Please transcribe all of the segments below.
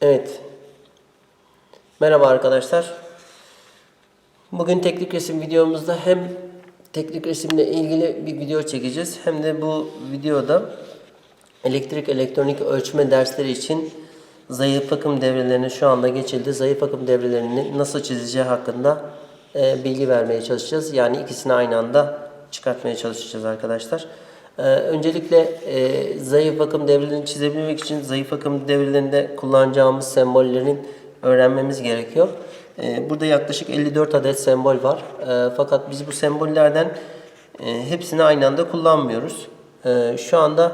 Evet. Merhaba arkadaşlar. Bugün teknik resim videomuzda hem teknik resimle ilgili bir video çekeceğiz hem de bu videoda elektrik elektronik ölçme dersleri için zayıf akım devrelerini şu anda geçildi. Zayıf akım devrelerini nasıl çizeceği hakkında e, bilgi vermeye çalışacağız. Yani ikisini aynı anda çıkartmaya çalışacağız arkadaşlar. Ee, öncelikle e, zayıf akım devrelerini çizebilmek için zayıf akım devrelerinde kullanacağımız sembollerin öğrenmemiz gerekiyor. Ee, burada yaklaşık 54 adet sembol var. Ee, fakat biz bu sembollerden e, hepsini aynı anda kullanmıyoruz. Ee, şu anda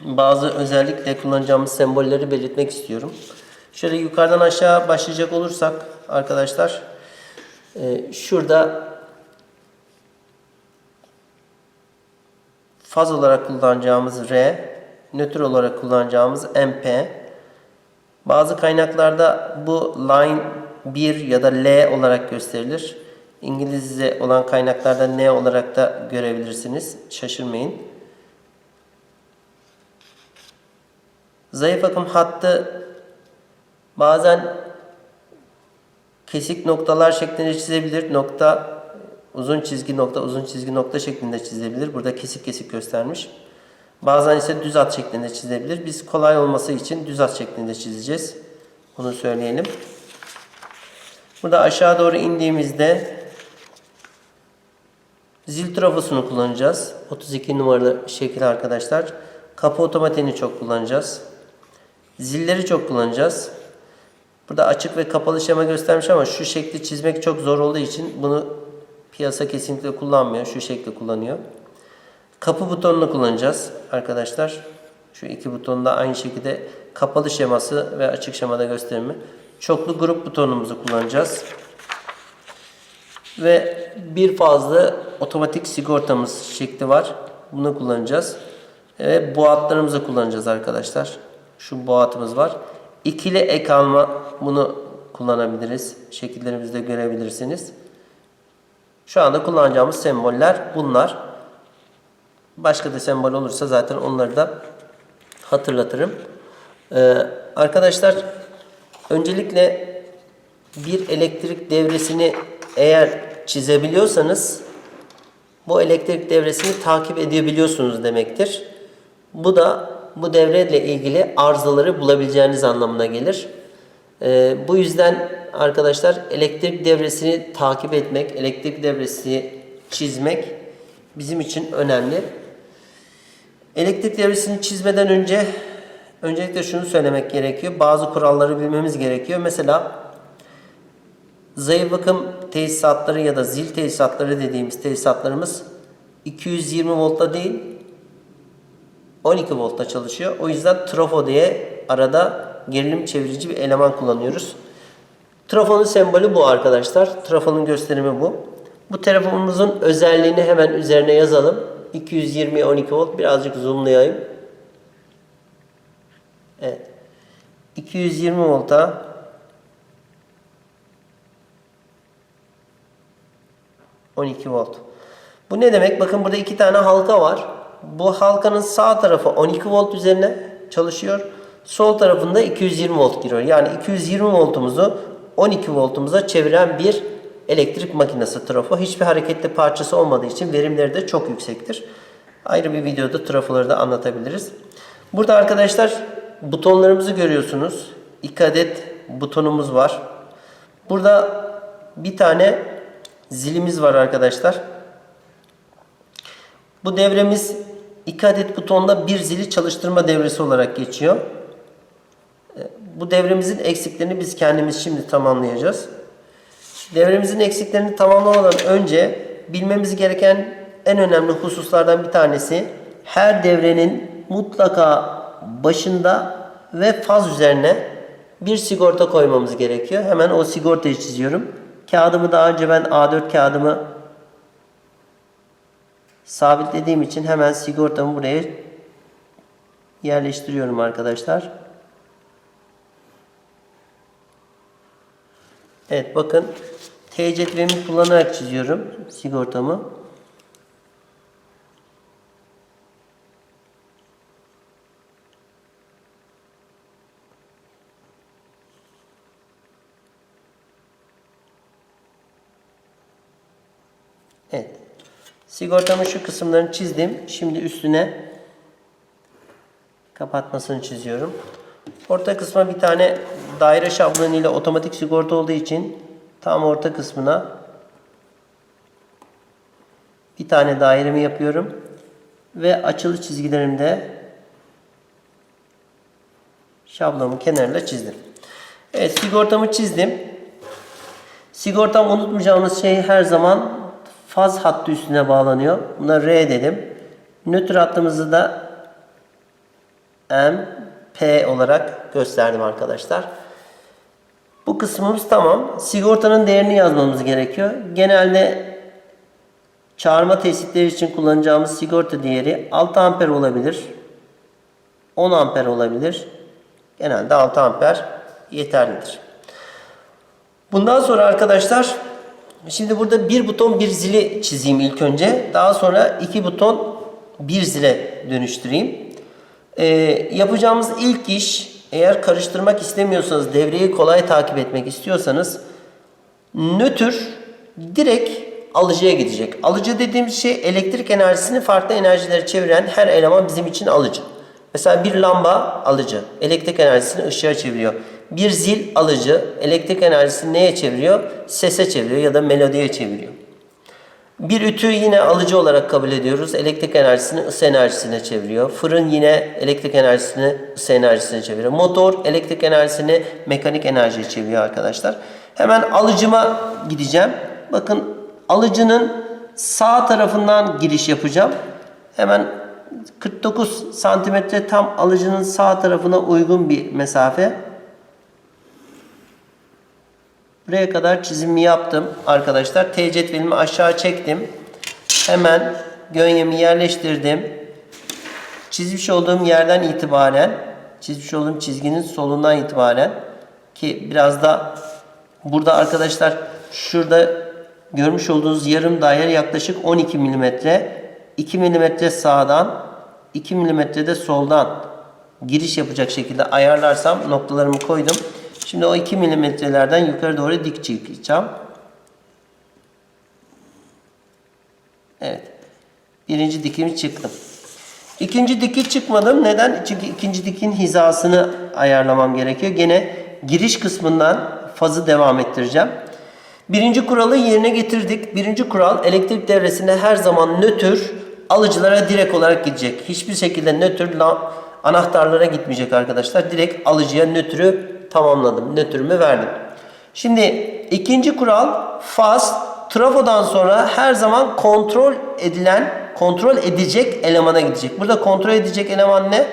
bazı özellikle kullanacağımız sembolleri belirtmek istiyorum. Şöyle yukarıdan aşağı başlayacak olursak arkadaşlar e, şurada faz olarak kullanacağımız R, nötr olarak kullanacağımız MP. Bazı kaynaklarda bu line 1 ya da L olarak gösterilir. İngilizce olan kaynaklarda N olarak da görebilirsiniz. Şaşırmayın. Zayıf akım hattı bazen kesik noktalar şeklinde çizebilir. Nokta uzun çizgi nokta uzun çizgi nokta şeklinde çizebilir. Burada kesik kesik göstermiş. Bazen ise düz at şeklinde çizebilir. Biz kolay olması için düz at şeklinde çizeceğiz. Bunu söyleyelim. Burada aşağı doğru indiğimizde zil trafosunu kullanacağız. 32 numaralı şekil arkadaşlar. Kapı otomatiğini çok kullanacağız. Zilleri çok kullanacağız. Burada açık ve kapalı şema göstermiş ama şu şekli çizmek çok zor olduğu için bunu piyasa kesinlikle kullanmıyor. Şu şekli kullanıyor. Kapı butonunu kullanacağız arkadaşlar. Şu iki butonda aynı şekilde kapalı şeması ve açık şemada gösterimi. Çoklu grup butonumuzu kullanacağız. Ve bir fazla otomatik sigortamız şekli var. Bunu kullanacağız. Ve boğatlarımızı kullanacağız arkadaşlar. Şu boğatımız var. İkili ek alma bunu kullanabiliriz. Şekillerimizde görebilirsiniz. Şu anda kullanacağımız semboller bunlar. Başka da sembol olursa zaten onları da hatırlatırım. Ee, arkadaşlar öncelikle bir elektrik devresini eğer çizebiliyorsanız bu elektrik devresini takip edebiliyorsunuz demektir. Bu da bu devreyle ilgili arızaları bulabileceğiniz anlamına gelir. Ee, bu yüzden arkadaşlar elektrik devresini takip etmek, elektrik devresini çizmek bizim için önemli. Elektrik devresini çizmeden önce öncelikle şunu söylemek gerekiyor. Bazı kuralları bilmemiz gerekiyor. Mesela zayıf akım tesisatları ya da zil tesisatları dediğimiz tesisatlarımız 220 voltta değil 12 voltta çalışıyor. O yüzden trafo diye arada gerilim çevirici bir eleman kullanıyoruz. Trafonun sembolü bu arkadaşlar. Trafonun gösterimi bu. Bu telefonumuzun özelliğini hemen üzerine yazalım. 220 12 volt birazcık zoomlayayım. Evet. 220 volta ...12 volt. Bu ne demek? Bakın burada iki tane halka var. Bu halkanın sağ tarafı 12 volt üzerine çalışıyor. Sol tarafında 220 volt giriyor. Yani 220 voltumuzu 12 voltumuza çeviren bir elektrik makinesi trafo. Hiçbir hareketli parçası olmadığı için verimleri de çok yüksektir. Ayrı bir videoda trafoları da anlatabiliriz. Burada arkadaşlar butonlarımızı görüyorsunuz. İki adet butonumuz var. Burada bir tane zilimiz var arkadaşlar. Bu devremiz iki adet butonda bir zili çalıştırma devresi olarak geçiyor. Bu devremizin eksiklerini biz kendimiz şimdi tamamlayacağız. Devremizin eksiklerini tamamlamadan önce bilmemiz gereken en önemli hususlardan bir tanesi her devrenin mutlaka başında ve faz üzerine bir sigorta koymamız gerekiyor. Hemen o sigortayı çiziyorum. Kağıdımı daha önce ben A4 kağıdımı sabitlediğim için hemen sigortamı buraya yerleştiriyorum arkadaşlar. Evet bakın T cetvelimi kullanarak çiziyorum sigortamı. Evet. Sigortamın şu kısımlarını çizdim. Şimdi üstüne kapatmasını çiziyorum. Orta kısma bir tane daire şablonu ile otomatik sigorta olduğu için tam orta kısmına bir tane dairemi yapıyorum. Ve açılı çizgilerimde şablonumun kenarıyla çizdim. Evet sigortamı çizdim. Sigortam unutmayacağımız şey her zaman faz hattı üstüne bağlanıyor. Buna R dedim. Nötr hattımızı da M, P olarak gösterdim arkadaşlar. Bu kısmımız tamam. Sigortanın değerini yazmamız gerekiyor. Genelde çağırma tesitleri için kullanacağımız sigorta değeri 6 amper olabilir. 10 amper olabilir. Genelde 6 amper yeterlidir. Bundan sonra arkadaşlar şimdi burada bir buton bir zili çizeyim ilk önce. Daha sonra iki buton bir zile dönüştüreyim. Ee, yapacağımız ilk iş eğer karıştırmak istemiyorsanız devreyi kolay takip etmek istiyorsanız nötr direkt alıcıya gidecek. Alıcı dediğimiz şey elektrik enerjisini farklı enerjilere çeviren her eleman bizim için alıcı. Mesela bir lamba alıcı. Elektrik enerjisini ışığa çeviriyor. Bir zil alıcı. Elektrik enerjisini neye çeviriyor? Sese çeviriyor ya da melodiye çeviriyor. Bir ütü yine alıcı olarak kabul ediyoruz. Elektrik enerjisini ısı enerjisine çeviriyor. Fırın yine elektrik enerjisini ısı enerjisine çeviriyor. Motor elektrik enerjisini mekanik enerjiye çeviriyor arkadaşlar. Hemen alıcıma gideceğim. Bakın alıcının sağ tarafından giriş yapacağım. Hemen 49 santimetre tam alıcının sağ tarafına uygun bir mesafe. Buraya kadar çizimi yaptım arkadaşlar. T cetvelimi aşağı çektim. Hemen gönyemi yerleştirdim. Çizmiş olduğum yerden itibaren, çizmiş olduğum çizginin solundan itibaren ki biraz da burada arkadaşlar şurada görmüş olduğunuz yarım daire yaklaşık 12 milimetre. 2 milimetre sağdan, 2 milimetre de soldan giriş yapacak şekilde ayarlarsam noktalarımı koydum. Şimdi o 2 milimetrelerden yukarı doğru dik çıkacağım. Evet. Birinci dikimi çıktım. İkinci diki çıkmadım. Neden? Çünkü ikinci dikin hizasını ayarlamam gerekiyor. Gene giriş kısmından fazı devam ettireceğim. Birinci kuralı yerine getirdik. Birinci kural elektrik devresinde her zaman nötr alıcılara direkt olarak gidecek. Hiçbir şekilde nötr anahtarlara gitmeyecek arkadaşlar. Direkt alıcıya nötrü tamamladım. Nötrümü verdim. Şimdi ikinci kural faz trafodan sonra her zaman kontrol edilen, kontrol edecek elemana gidecek. Burada kontrol edecek eleman ne?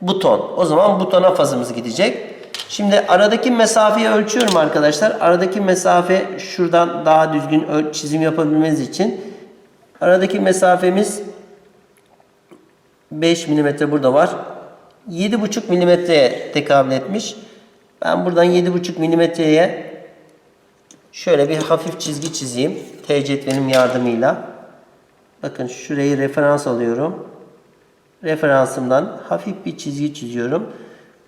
Buton. O zaman butona fazımız gidecek. Şimdi aradaki mesafeyi ölçüyorum arkadaşlar. Aradaki mesafe şuradan daha düzgün çizim yapabilmeniz için. Aradaki mesafemiz 5 mm burada var. 7,5 milimetreye tekabül etmiş. Ben buradan 7,5 milimetreye şöyle bir hafif çizgi çizeyim. T cetvelim yardımıyla. Bakın şurayı referans alıyorum. Referansımdan hafif bir çizgi çiziyorum.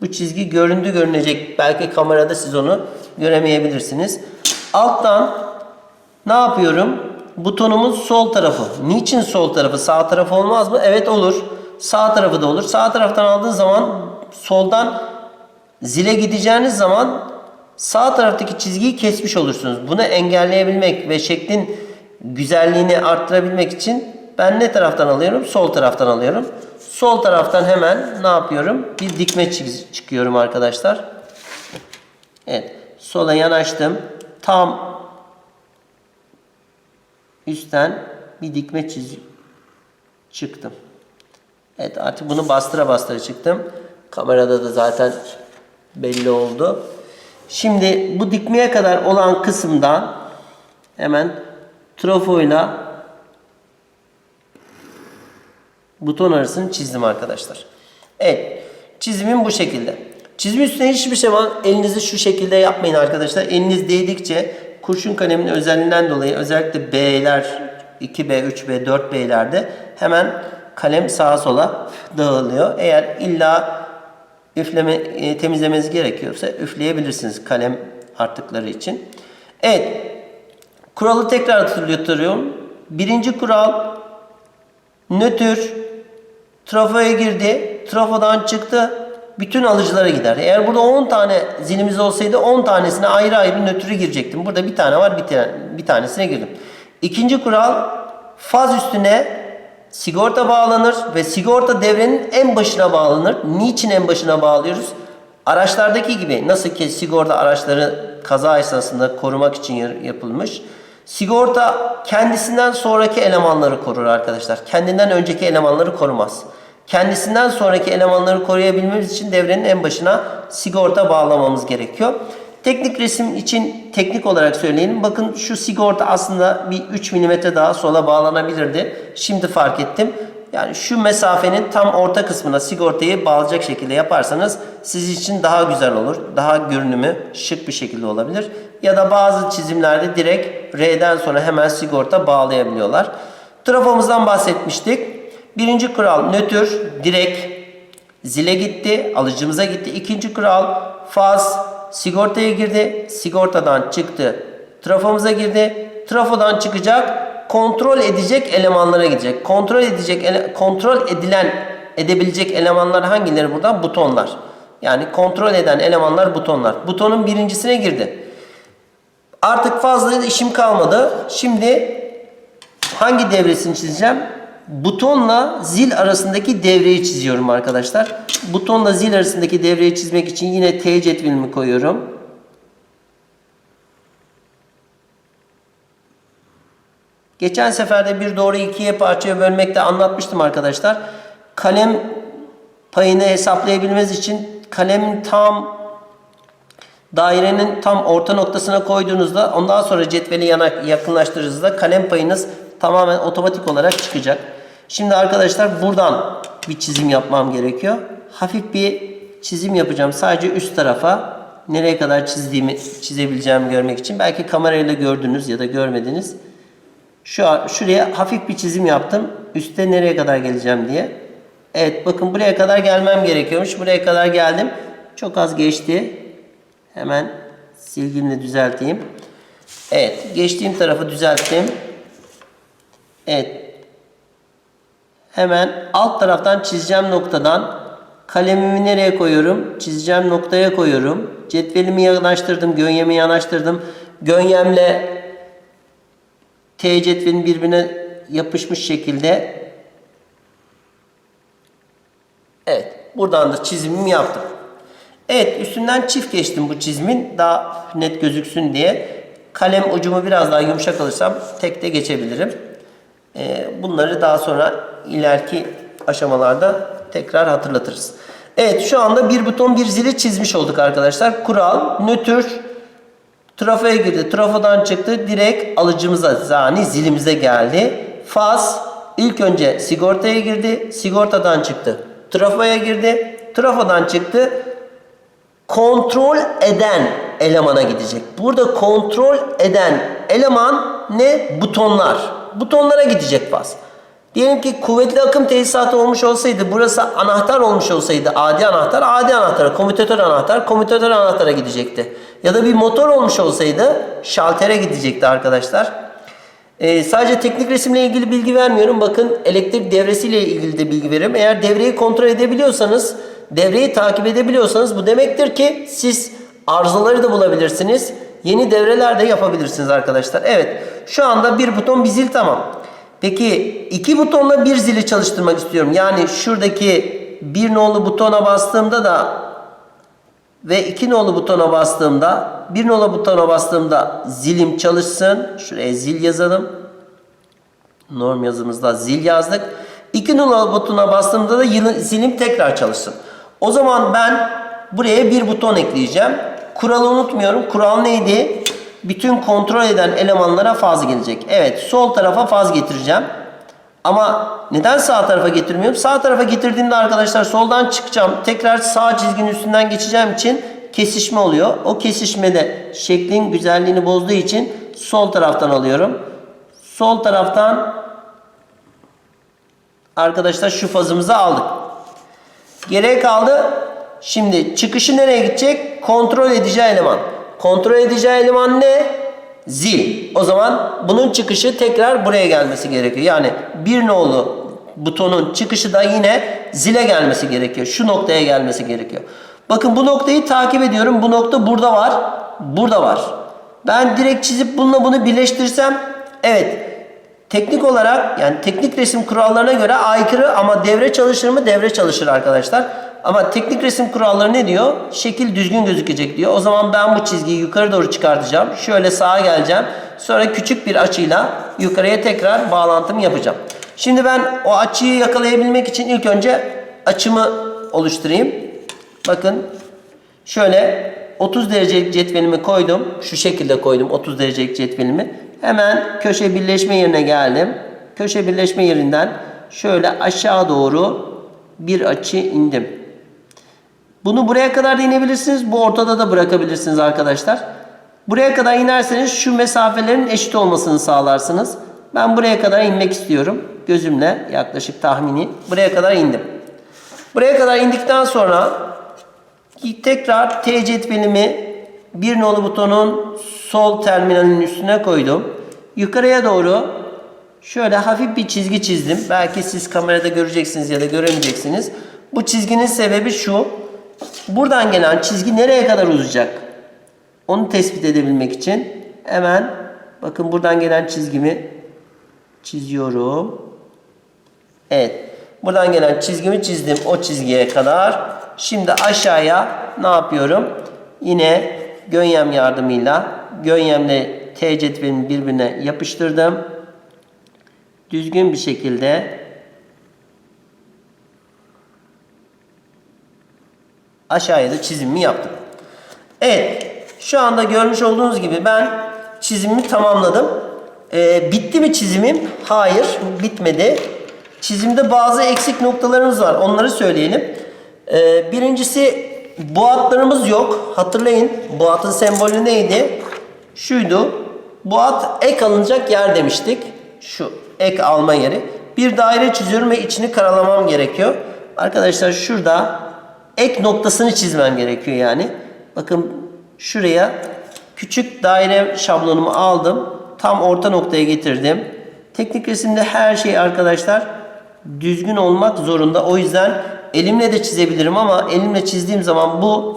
Bu çizgi göründü görünecek. Belki kamerada siz onu göremeyebilirsiniz. Alttan ne yapıyorum? Butonumun sol tarafı. Niçin sol tarafı? Sağ tarafı olmaz mı? Evet olur. Sağ tarafı da olur. Sağ taraftan aldığın zaman soldan zile gideceğiniz zaman sağ taraftaki çizgiyi kesmiş olursunuz. Bunu engelleyebilmek ve şeklin güzelliğini arttırabilmek için ben ne taraftan alıyorum? Sol taraftan alıyorum. Sol taraftan hemen ne yapıyorum? Bir dikme çıkıyorum arkadaşlar. Evet. Sola yanaştım. Tam üstten bir dikme çiz çıktım. Evet artık bunu bastıra bastıra çıktım. Kamerada da zaten belli oldu. Şimdi bu dikmeye kadar olan kısımdan hemen trafoyla buton arasını çizdim arkadaşlar. Evet. Çizimim bu şekilde. Çizim üstüne hiçbir zaman elinizi şu şekilde yapmayın arkadaşlar. Eliniz değdikçe kurşun kalemin özelliğinden dolayı özellikle B'ler 2B, 3B, 4B'lerde hemen kalem sağa sola dağılıyor. Eğer illa üfleme e, temizlemeniz gerekiyorsa üfleyebilirsiniz kalem arttıkları için. Evet. Kuralı tekrar hatırlatıyorum. Birinci kural nötr trafoya girdi. Trafodan çıktı. Bütün alıcılara gider. Eğer burada 10 tane zilimiz olsaydı 10 tanesine ayrı ayrı nötrü girecektim. Burada bir tane var bir, tane, bir tanesine girdim. İkinci kural faz üstüne sigorta bağlanır ve sigorta devrenin en başına bağlanır. Niçin en başına bağlıyoruz? Araçlardaki gibi nasıl ki sigorta araçları kaza esnasında korumak için yapılmış. Sigorta kendisinden sonraki elemanları korur arkadaşlar. Kendinden önceki elemanları korumaz. Kendisinden sonraki elemanları koruyabilmemiz için devrenin en başına sigorta bağlamamız gerekiyor. Teknik resim için teknik olarak söyleyelim. Bakın şu sigorta aslında bir 3 mm daha sola bağlanabilirdi. Şimdi fark ettim. Yani şu mesafenin tam orta kısmına sigortayı bağlayacak şekilde yaparsanız siz için daha güzel olur. Daha görünümü şık bir şekilde olabilir. Ya da bazı çizimlerde direkt R'den sonra hemen sigorta bağlayabiliyorlar. Trafomuzdan bahsetmiştik. Birinci kural nötr, direkt zile gitti, alıcımıza gitti. İkinci kural faz, sigortaya girdi, sigortadan çıktı. Trafomuza girdi, trafodan çıkacak, kontrol edecek elemanlara gidecek. Kontrol edecek, ele, kontrol edilen, edebilecek elemanlar hangileri burada? Butonlar. Yani kontrol eden elemanlar butonlar. Butonun birincisine girdi. Artık fazla işim kalmadı. Şimdi hangi devresini çizeceğim? Butonla zil arasındaki devreyi çiziyorum arkadaşlar. Butonla zil arasındaki devreyi çizmek için yine T cetvelimi koyuyorum. Geçen seferde bir doğru ikiye parçaya bölmekte anlatmıştım arkadaşlar. Kalem payını hesaplayabilmeniz için kalemin tam dairenin tam orta noktasına koyduğunuzda ondan sonra cetveli yana yakınlaştırdığınızda kalem payınız tamamen otomatik olarak çıkacak. Şimdi arkadaşlar buradan bir çizim yapmam gerekiyor. Hafif bir çizim yapacağım sadece üst tarafa. Nereye kadar çizdiğimi çizebileceğimi görmek için. Belki kamerayla gördünüz ya da görmediniz. Şu an şuraya hafif bir çizim yaptım. Üste nereye kadar geleceğim diye. Evet bakın buraya kadar gelmem gerekiyormuş. Buraya kadar geldim. Çok az geçti. Hemen silgimle düzelteyim. Evet geçtiğim tarafı düzelttim. Evet. Hemen alt taraftan çizeceğim noktadan kalemimi nereye koyuyorum? Çizeceğim noktaya koyuyorum. Cetvelimi yanaştırdım, gönyemi yanaştırdım. Gönyemle T cetvelin birbirine yapışmış şekilde Evet. Buradan da çizimimi yaptım. Evet. Üstünden çift geçtim bu çizimin. Daha net gözüksün diye. Kalem ucumu biraz daha yumuşak alırsam tek de geçebilirim. Ee, bunları daha sonra ileriki aşamalarda tekrar hatırlatırız. Evet. Şu anda bir buton bir zili çizmiş olduk arkadaşlar. Kural, nötr, Trafoya girdi. Trafodan çıktı. Direkt alıcımıza yani zilimize geldi. Faz ilk önce sigortaya girdi. Sigortadan çıktı. Trafoya girdi. Trafodan çıktı. Kontrol eden elemana gidecek. Burada kontrol eden eleman ne? Butonlar. Butonlara gidecek faz. Diyelim ki kuvvetli akım tesisatı olmuş olsaydı, burası anahtar olmuş olsaydı, adi anahtar, adi anahtara, komütatör anahtar, komütatör anahtara gidecekti. Ya da bir motor olmuş olsaydı, şaltere gidecekti arkadaşlar. Ee, sadece teknik resimle ilgili bilgi vermiyorum. Bakın elektrik devresiyle ilgili de bilgi veriyorum. Eğer devreyi kontrol edebiliyorsanız, devreyi takip edebiliyorsanız bu demektir ki siz arızaları da bulabilirsiniz. Yeni devreler de yapabilirsiniz arkadaşlar. Evet, şu anda bir buton bir zil tamam. Peki iki butonla bir zili çalıştırmak istiyorum. Yani şuradaki bir nolu butona bastığımda da ve iki nolu butona bastığımda bir nolu butona bastığımda zilim çalışsın. Şuraya zil yazalım. Norm yazımızda zil yazdık. İki nolu butona bastığımda da zilim tekrar çalışsın. O zaman ben buraya bir buton ekleyeceğim. Kuralı unutmuyorum. Kural neydi? bütün kontrol eden elemanlara faz gelecek. Evet sol tarafa faz getireceğim. Ama neden sağ tarafa getirmiyorum? Sağ tarafa getirdiğimde arkadaşlar soldan çıkacağım. Tekrar sağ çizginin üstünden geçeceğim için kesişme oluyor. O kesişmede şeklin güzelliğini bozduğu için sol taraftan alıyorum. Sol taraftan arkadaşlar şu fazımızı aldık. Geriye kaldı. Şimdi çıkışı nereye gidecek? Kontrol edeceği eleman. Kontrol edeceği eleman ne? zil. O zaman bunun çıkışı tekrar buraya gelmesi gerekiyor. Yani bir nolu butonun çıkışı da yine zile gelmesi gerekiyor. Şu noktaya gelmesi gerekiyor. Bakın bu noktayı takip ediyorum. Bu nokta burada var. Burada var. Ben direkt çizip bununla bunu birleştirsem evet teknik olarak yani teknik resim kurallarına göre aykırı ama devre çalışır mı? Devre çalışır arkadaşlar. Ama teknik resim kuralları ne diyor? Şekil düzgün gözükecek diyor. O zaman ben bu çizgiyi yukarı doğru çıkartacağım. Şöyle sağa geleceğim. Sonra küçük bir açıyla yukarıya tekrar bağlantımı yapacağım. Şimdi ben o açıyı yakalayabilmek için ilk önce açımı oluşturayım. Bakın şöyle 30 derecelik cetvelimi koydum. Şu şekilde koydum 30 derecelik cetvelimi. Hemen köşe birleşme yerine geldim. Köşe birleşme yerinden şöyle aşağı doğru bir açı indim. Bunu buraya kadar da inebilirsiniz. Bu ortada da bırakabilirsiniz arkadaşlar. Buraya kadar inerseniz şu mesafelerin eşit olmasını sağlarsınız. Ben buraya kadar inmek istiyorum. Gözümle yaklaşık tahmini buraya kadar indim. Buraya kadar indikten sonra tekrar T cetvelimi bir nolu butonun sol terminalinin üstüne koydum. Yukarıya doğru şöyle hafif bir çizgi çizdim. Belki siz kamerada göreceksiniz ya da göremeyeceksiniz. Bu çizginin sebebi şu. Buradan gelen çizgi nereye kadar uzayacak? Onu tespit edebilmek için hemen bakın buradan gelen çizgimi çiziyorum. Evet. Buradan gelen çizgimi çizdim o çizgiye kadar. Şimdi aşağıya ne yapıyorum? Yine gönyem yardımıyla gönyemle T cetvelini birbirine yapıştırdım. Düzgün bir şekilde aşağıya da çizimimi yaptım. Evet. Şu anda görmüş olduğunuz gibi ben çizimimi tamamladım. Ee, bitti mi çizimim? Hayır. Bitmedi. Çizimde bazı eksik noktalarımız var. Onları söyleyelim. Ee, birincisi bu hatlarımız yok. Hatırlayın. Bu hatın sembolü neydi? Şuydu. Bu hat ek alınacak yer demiştik. Şu ek alma yeri. Bir daire çiziyorum ve içini karalamam gerekiyor. Arkadaşlar şurada ek noktasını çizmem gerekiyor yani. Bakın şuraya küçük daire şablonumu aldım. Tam orta noktaya getirdim. Teknik resimde her şey arkadaşlar düzgün olmak zorunda. O yüzden elimle de çizebilirim ama elimle çizdiğim zaman bu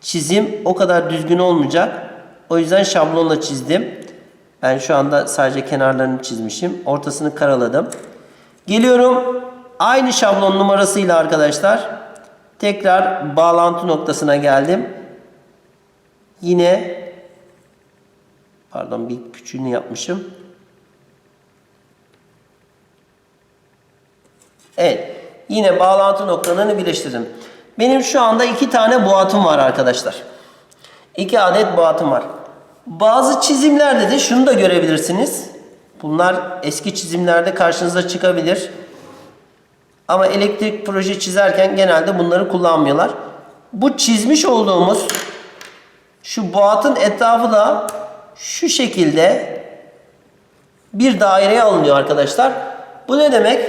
çizim o kadar düzgün olmayacak. O yüzden şablonla çizdim. Ben şu anda sadece kenarlarını çizmişim. Ortasını karaladım. Geliyorum aynı şablon numarasıyla arkadaşlar tekrar bağlantı noktasına geldim. Yine pardon bir küçüğünü yapmışım. Evet. Yine bağlantı noktalarını birleştirdim. Benim şu anda iki tane boğatım var arkadaşlar. İki adet boğatım var. Bazı çizimlerde de şunu da görebilirsiniz. Bunlar eski çizimlerde karşınıza çıkabilir. Ama elektrik proje çizerken genelde bunları kullanmıyorlar. Bu çizmiş olduğumuz şu boğatın etrafı da şu şekilde bir daireye alınıyor arkadaşlar. Bu ne demek?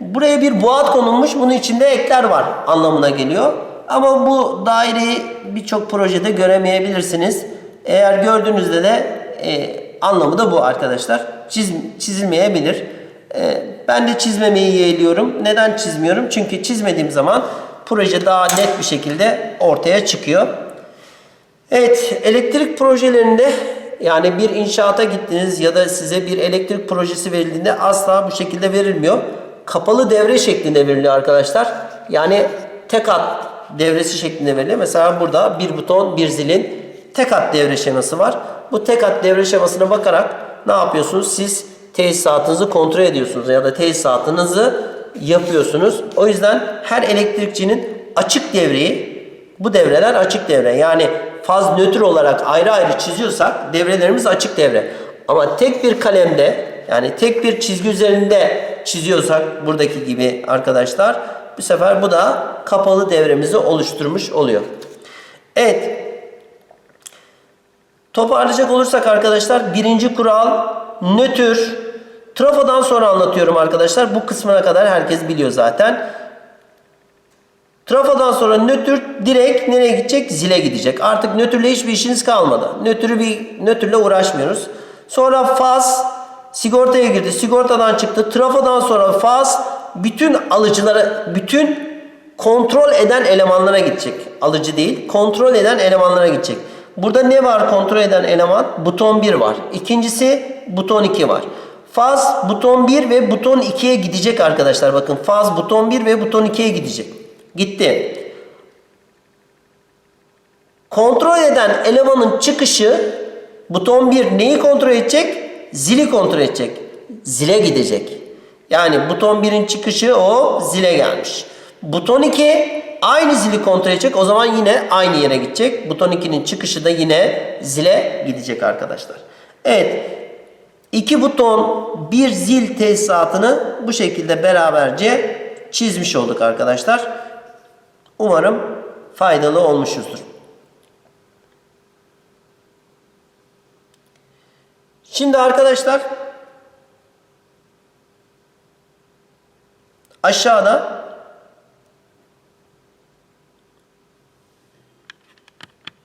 Buraya bir boğat konulmuş. Bunun içinde ekler var anlamına geliyor. Ama bu daireyi birçok projede göremeyebilirsiniz. Eğer gördüğünüzde de e, anlamı da bu arkadaşlar. Çiz, çizilmeyebilir. E, ben de çizmemeyi yeğliyorum. Neden çizmiyorum? Çünkü çizmediğim zaman proje daha net bir şekilde ortaya çıkıyor. Evet, elektrik projelerinde yani bir inşaata gittiniz ya da size bir elektrik projesi verildiğinde asla bu şekilde verilmiyor. Kapalı devre şeklinde veriliyor arkadaşlar. Yani tek hat devresi şeklinde veriliyor. Mesela burada bir buton, bir zilin tek hat devre şeması var. Bu tek hat devre şemasına bakarak ne yapıyorsunuz? Siz tesisatınızı kontrol ediyorsunuz ya da tesisatınızı yapıyorsunuz. O yüzden her elektrikçinin açık devreyi bu devreler açık devre. Yani faz nötr olarak ayrı ayrı çiziyorsak devrelerimiz açık devre. Ama tek bir kalemde yani tek bir çizgi üzerinde çiziyorsak buradaki gibi arkadaşlar bu sefer bu da kapalı devremizi oluşturmuş oluyor. Evet. Toparlayacak olursak arkadaşlar birinci kural nötr. Trafodan sonra anlatıyorum arkadaşlar. Bu kısmına kadar herkes biliyor zaten. Trafodan sonra nötr direkt nereye gidecek? Zile gidecek. Artık nötrle hiçbir işiniz kalmadı. Nötrü bir nötrle uğraşmıyoruz. Sonra faz sigortaya girdi. Sigortadan çıktı. Trafodan sonra faz bütün alıcılara, bütün kontrol eden elemanlara gidecek. Alıcı değil, kontrol eden elemanlara gidecek. Burada ne var kontrol eden eleman? Buton 1 var. İkincisi buton 2 var. Faz buton 1 ve buton 2'ye gidecek arkadaşlar. Bakın faz buton 1 ve buton 2'ye gidecek. Gitti. Kontrol eden elemanın çıkışı buton 1 neyi kontrol edecek? Zili kontrol edecek. Zile gidecek. Yani buton 1'in çıkışı o zile gelmiş. Buton 2 aynı zili kontrol edecek. O zaman yine aynı yere gidecek. Buton 2'nin çıkışı da yine zile gidecek arkadaşlar. Evet. İki buton bir zil tesisatını bu şekilde beraberce çizmiş olduk arkadaşlar. Umarım faydalı olmuşuzdur. Şimdi arkadaşlar aşağıda